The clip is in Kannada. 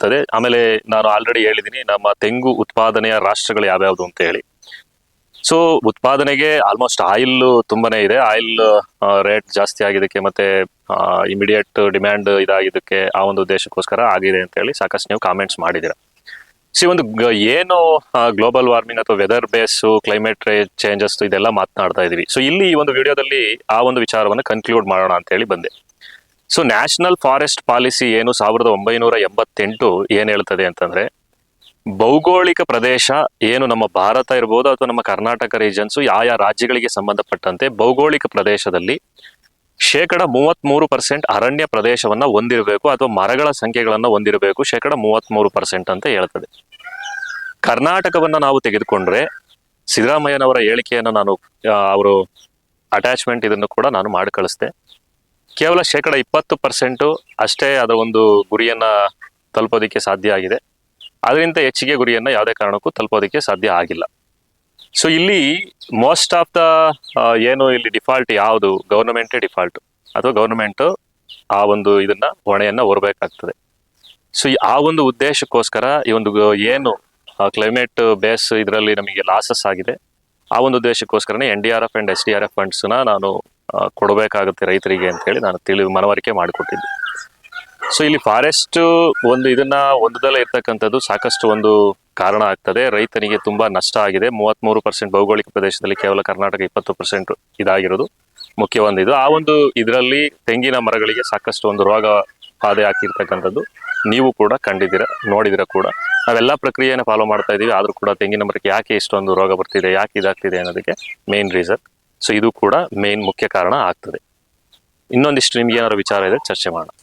ಆಗ್ತದೆ ಆಮೇಲೆ ನಾನು ಆಲ್ರೆಡಿ ಹೇಳಿದ್ದೀನಿ ನಮ್ಮ ತೆಂಗು ಉತ್ಪಾದನೆಯ ರಾಷ್ಟ್ರಗಳು ಯಾವ್ಯಾವ್ದು ಅಂತ ಹೇಳಿ. ಸೊ ಉತ್ಪಾದನೆಗೆ ಆಲ್ಮೋಸ್ಟ್ ಆಯಿಲ್ ತುಂಬಾನೇ ಇದೆ. ಆಯಿಲ್ ರೇಟ್ ಜಾಸ್ತಿ ಆಗಿದ್ದಕ್ಕೆ ಮತ್ತೆ ಇಮಿಡಿಯೇಟ್ ಡಿಮ್ಯಾಂಡ್ ಇದಾಗಿದ್ದಕ್ಕೆ ಆ ಒಂದು ಉದ್ದೇಶಕ್ಕೋಸ್ಕರ ಆಗಿದೆ ಅಂತ ಹೇಳಿ ಸಾಕಷ್ಟು ನೀವು ಕಾಮೆಂಟ್ಸ್ ಮಾಡಿದ್ದೀರಾ. ಸಿ ಒಂದು ಏನು ಗ್ಲೋಬಲ್ ವಾರ್ಮಿಂಗ್ ಅಥವಾ ವೆದರ್ ಬೇಸ್ ಕ್ಲೈಮೇಟ್ ಚೇಂಜಸ್ ಇದೆಲ್ಲ ಮಾತನಾಡ್ತಾ ಇದೀವಿ. ಸೊ ಇಲ್ಲಿ ಈ ಒಂದು ವಿಡಿಯೋದಲ್ಲಿ ಆ ಒಂದು ವಿಚಾರವನ್ನು ಕನ್ಕ್ಲೂಡ್ ಮಾಡೋಣ ಅಂತ ಹೇಳಿ ಬಂದೆ. ಸೊ ನ್ಯಾಷನಲ್ ಫಾರೆಸ್ಟ್ ಪಾಲಿಸಿ ಏನು ಸಾವಿರದ ಒಂಬೈನೂರ ಎಂಬತ್ತೆಂಟು ಏನು ಹೇಳ್ತದೆ ಅಂತಂದರೆ, ಭೌಗೋಳಿಕ ಪ್ರದೇಶ ಏನು ನಮ್ಮ ಭಾರತ ಇರ್ಬೋದು ಅಥವಾ ನಮ್ಮ ಕರ್ನಾಟಕ ರೀಜನ್ಸ್ ಯಾವ ರಾಜ್ಯಗಳಿಗೆ ಸಂಬಂಧಪಟ್ಟಂತೆ ಭೌಗೋಳಿಕ ಪ್ರದೇಶದಲ್ಲಿ ಶೇಕಡ ಮೂವತ್ತ್ಮೂರು ಪರ್ಸೆಂಟ್ ಅರಣ್ಯ ಪ್ರದೇಶವನ್ನು ಹೊಂದಿರಬೇಕು ಅಥವಾ ಮರಗಳ ಸಂಖ್ಯೆಗಳನ್ನು ಹೊಂದಿರಬೇಕು, ಶೇಕಡ ಮೂವತ್ತ್ಮೂರು ಪರ್ಸೆಂಟ್ ಅಂತ ಹೇಳ್ತದೆ. ಕರ್ನಾಟಕವನ್ನು ನಾವು ತೆಗೆದುಕೊಂಡ್ರೆ, ಸಿದ್ದರಾಮಯ್ಯನವರ ಹೇಳಿಕೆಯನ್ನು ನಾನು ಅವರು ಅಟ್ಯಾಚ್ಮೆಂಟ್ ಇದನ್ನು ಕೂಡ ನಾನು ಮಾಡಿ ಕಳಿಸ್ದೆ ಕೇವಲ ಶೇಕಡ ಇಪ್ಪತ್ತು ಪರ್ಸೆಂಟು ಅಷ್ಟೇ ಅದರ ಒಂದು ಗುರಿಯನ್ನು ತಲುಪೋದಕ್ಕೆ ಸಾಧ್ಯ ಆಗಿದೆ. ಅದರಿಂದ ಹೆಚ್ಚಿಗೆ ಗುರಿಯನ್ನು ಯಾವುದೇ ಕಾರಣಕ್ಕೂ ತಲುಪೋದಕ್ಕೆ ಸಾಧ್ಯ ಆಗಿಲ್ಲ. ಸೊ ಇಲ್ಲಿ ಮೋಸ್ಟ್ ಆಫ್ ದ ಏನು ಇಲ್ಲಿ ಡಿಫಾಲ್ಟ್ ಯಾವುದು? ಗೌರ್ಮೆಂಟೇ ಡಿಫಾಲ್ಟ್ ಅಥವಾ ಗೌರ್ಮೆಂಟು ಆ ಒಂದು ಇದನ್ನ ಹೊಣೆಯನ್ನು ಹೊರಬೇಕಾಗ್ತದೆ. ಸೊ ಆ ಒಂದು ಉದ್ದೇಶಕ್ಕೋಸ್ಕರ ಈ ಒಂದು ಏನು ಕ್ಲೈಮೇಟ್ ಬೇಸ್ ಇದರಲ್ಲಿ ನಮಗೆ ಲಾಸಸ್ ಆಗಿದೆ. ಆ ಒಂದು ಉದ್ದೇಶಕ್ಕೋಸ್ಕರನೇ N D R F and S D R F ಫಂಡ್ಸ್ನ ನಾನು ಕೊಡಬೇಕಾಗುತ್ತೆ ರೈತರಿಗೆ ಅಂತ ಹೇಳಿ ನಾನು ತಿಳಿ ಮನವರಿಕೆ ಮಾಡಿಕೊಟ್ಟಿದ್ದೆ. ಸೊ ಇಲ್ಲಿ ಫಾರೆಸ್ಟ್ ಒಂದು ಇದನ್ನ ಒಂದದಲ್ಲೇ ಇರ್ತಕ್ಕಂಥದ್ದು ಸಾಕಷ್ಟು ಒಂದು ಕಾರಣ ಆಗ್ತದೆ. ರೈತನಿಗೆ ತುಂಬಾ ನಷ್ಟ ಆಗಿದೆ. ಮೂವತ್ಮೂರು ಪರ್ಸೆಂಟ್ ಭೌಗೋಳಿಕ ಪ್ರದೇಶದಲ್ಲಿ ಕೇವಲ ಕರ್ನಾಟಕ ಇಪ್ಪತ್ತು ಪರ್ಸೆಂಟ್ ಇದಾಗಿರೋದು ಮುಖ್ಯ ಒಂದು ಇದು. ಆ ಒಂದು ಇದರಲ್ಲಿ ತೆಂಗಿನ ಮರಗಳಿಗೆ ಸಾಕಷ್ಟು ಒಂದು ರೋಗ ಬಾಧೆ ಹಾಕಿರ್ತಕ್ಕಂಥದ್ದು ನೀವು ಕೂಡ ಕಂಡಿದ್ದೀರ ನೋಡಿದಿರ ಕೂಡ. ನಾವೆಲ್ಲ ಪ್ರಕ್ರಿಯೆಯನ್ನು ಫಾಲೋ ಮಾಡ್ತಾ ಇದ್ದೀವಿ. ಆದರೂ ಕೂಡ ತೆಂಗಿನ ಮರಕ್ಕೆ ಯಾಕೆ ಇಷ್ಟೊಂದು ರೋಗ ಬರ್ತಿದೆ, ಯಾಕೆ ಇದಾಗ್ತಿದೆ ಅನ್ನೋದಕ್ಕೆ ಮೇನ್ ರೀಸನ್ ಸೊ ಇದು ಕೂಡ ಮೇನ್ ಮುಖ್ಯ ಕಾರಣ ಆಗ್ತದೆ. ಇನ್ನೊಂದಿಷ್ಟು ನಿಮ್ಗೆ ಏನಾದ್ರು ವಿಚಾರ ಇದೆ ಚರ್ಚೆ ಮಾಡೋಣ.